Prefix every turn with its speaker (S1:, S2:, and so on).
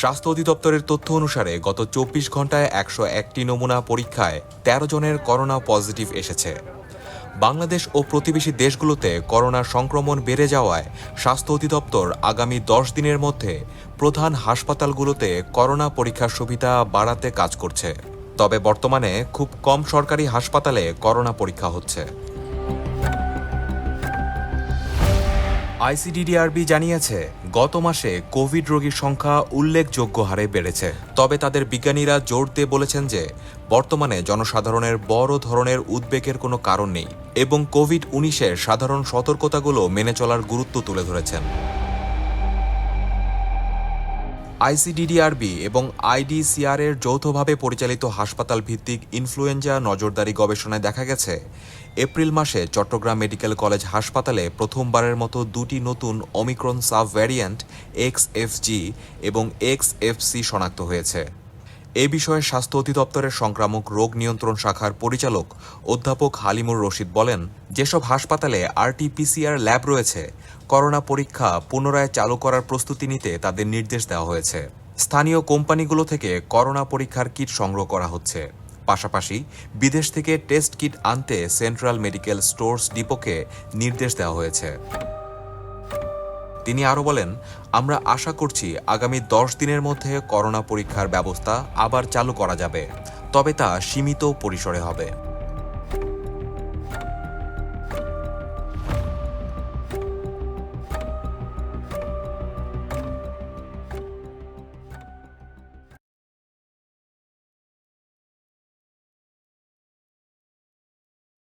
S1: স্বাস্থ্য অধিদপ্তরের তথ্য অনুসারে গত চব্বিশ ঘন্টায় একশো একটি নমুনা পরীক্ষায় তেরো জনের করোনা পজিটিভ এসেছে। বাংলাদেশ ও প্রতিবেশী দেশগুলোতে করোনা সংক্রমণ বেড়ে যাওয়ায় স্বাস্থ্য অধিদপ্তর আগামী দশ দিনের মধ্যে প্রধান হাসপাতালগুলোতে করোনা পরীক্ষার সুবিধা বাড়াতে কাজ করছে। তবে বর্তমানে খুব কম সরকারি হাসপাতালে করোনা পরীক্ষা হচ্ছে। আইসিডিডিআরবি জানিয়েছে, গত মাসে কোভিড রোগীর সংখ্যা উল্লেখযোগ্য হারে বেড়েছে। তবে তাদের বিজ্ঞানীরা জোর দিয়ে বলেছেন যে, বর্তমানে জনসাধারণের বড় ধরনের উদ্বেগের কোনো কারণ নেই এবং কোভিড উনিশের সাধারণ সতর্কতাগুলো মেনে চলার গুরুত্ব তুলে ধরেছেন। আইসিডিডিআরবি এবং আইডিসিআর এর যৌথভাবে পরিচালিত হাসপাতাল ভিত্তিক ইনফ্লুয়েঞ্জা নজরদারি গবেষণায় দেখা গেছে, এপ্রিল মাসে চট্টগ্রাম মেডিকেল কলেজ হাসপাতালে প্রথমবারের মতো দুটি নতুন অমিক্রন সাব ভ্যারিয়েন্ট এক্স এবং এক্স শনাক্ত হয়েছে। এ বিষয়ে স্বাস্থ্য অধিদপ্তরের সংক্রামক রোগ নিয়ন্ত্রণ শাখার পরিচালক অধ্যাপক হালিমুর রশিদ বলেন, যেসব হাসপাতালে আরটিপিসিআর ল্যাব রয়েছে, করোনা পরীক্ষা পুনরায় চালু করার প্রস্তুতি নিতে তাদের নির্দেশ দেওয়া হয়েছে। স্থানীয় কোম্পানিগুলো থেকে করোনা পরীক্ষার কিট সংগ্রহ করা হচ্ছে। পাশাপাশি বিদেশ থেকে টেস্ট কিট আনতে সেন্ট্রাল মেডিকেল স্টোর্স ডিপোকে নির্দেশ দেওয়া হয়েছে। তিনি আরও বলেন, আমরা আশা করছি আগামী দশ দিনের মধ্যে করোনা পরীক্ষার ব্যবস্থা আবার চালু করা যাবে, তবে তা সীমিত পরিসরে হবে।